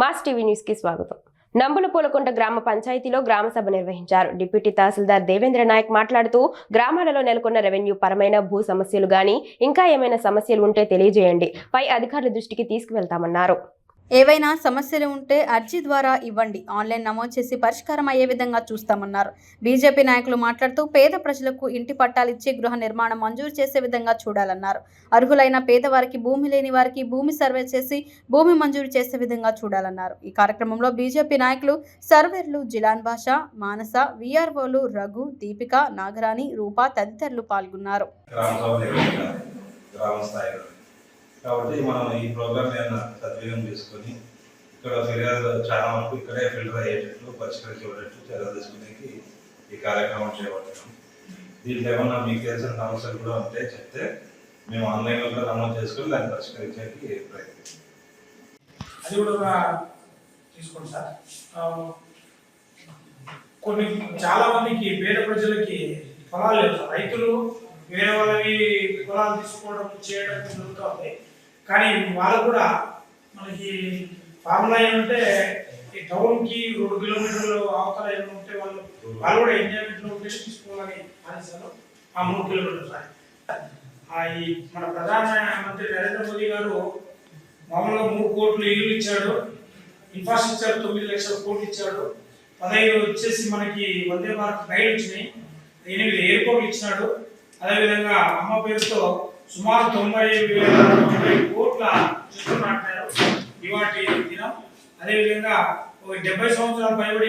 Mass TV న్యూస్కి స్వాగతం. నంబులు పూలకుంట గ్రామ పంచాయతీలో గ్రామ సభ నిర్వహించారు. డిప్యూటీ తహసీల్దార్ దేవేంద్ర నాయక్ మాట్లాడుతూ గ్రామాలలో నెలకొన్న రెవెన్యూ పరమైన భూ సమస్యలు గాని ఇంకా ఏమైనా సమస్యలు ఉంటే తెలియజేయండి. పై అధికారుల దృష్టికి తీసుకువెళ్తామన్నారు. ఏవైనా సమస్యలు ఉంటే అర్జీ ద్వారా ఇవ్వండి. ఆన్లైన్ నమోదు చేసి పరిష్కారం అయ్యే విధంగా చూస్తామన్నారు. బీజేపీ నాయకులు మాట్లాడుతూ పేద ప్రజలకు ఇంటి పట్టాలు ఇచ్చి గృహ నిర్మాణం మంజూరు చేసే విధంగా చూడాలన్నారు. అర్హులైన పేదవారికి భూమి లేని వారికి భూమి సర్వే చేసి భూమి మంజూరు చేసే విధంగా చూడాలన్నారు. ఈ కార్యక్రమంలో బీజేపీ నాయకులు సర్వేర్లు జిలాన్ భాష మానస విఆర్ఓలు రఘు దీపిక నాగరాణి రూపా తదితరులు పాల్గొన్నారు. గ్రామ స్థాయిలో. కాబట్టి మనం ఈ ప్రోగ్రామ్ ఏమైనా సద్వినియోగం చేసుకొని ఇక్కడ ఫిర్యాదు చాలా వరకు ఇక్కడే ఫిల్టర్ అయ్యేటట్లు పరిష్కరించేటట్లు చర్యలు తీసుకునేకి ఈ కార్యక్రమం చేపట్టాము. దీంట్లో ఏమన్నా మీకు తెలిసిన సమస్యలు కూడా ఉంటే చెప్తే మేము ఆన్లైన్లో కూడా నమోదు చేసుకొని దాన్ని పరిష్కరించడానికి ప్రయత్నిస్తాం. అది కూడా తీసుకోండి సార్. కొన్ని చాలా మందికి పేద ప్రజలకి పొలాలు లేవు రైతులు వేరే వాళ్ళవి విఫలాలు తీసుకోవడం చేయడం జరుగుతుంది. కానీ వాళ్ళు కూడా మనకి ఫార్ములా ఏంటంటే ఈ టౌన్కి రెండు కిలోమీటర్లు అవతల ఏమైనా ఉంటే వాళ్ళు వాళ్ళు కూడా ఎంజాయ్మెంట్లో ఉంటే తీసుకోవాలని ఆశిస్తారు ఆ మూడు కిలోమీటర్లు ఆ ఈ మన ప్రధాన మంత్రి నరేంద్ర మోదీ గారు మామూలుగా మూడు కోట్లు ఇల్లు ఇచ్చాడు ఇన్ఫ్రాస్ట్రక్చర్ తొమ్మిది లక్షల కోట్లు ఇచ్చాడు పదహైదు వచ్చేసి మనకి వందే భారత్ రైలు వచ్చినాయి ఎనిమిది ఎయిర్పోర్ట్లు ఇచ్చినాడు అదేవిధంగా అమ్మ పేరుతో సుమారు తొంభై వేల తొంభై కోట్ల చెట్లు నాటారు ఇవాటి దినం అదేవిధంగా డెబ్బై సంవత్సరాల పైబడి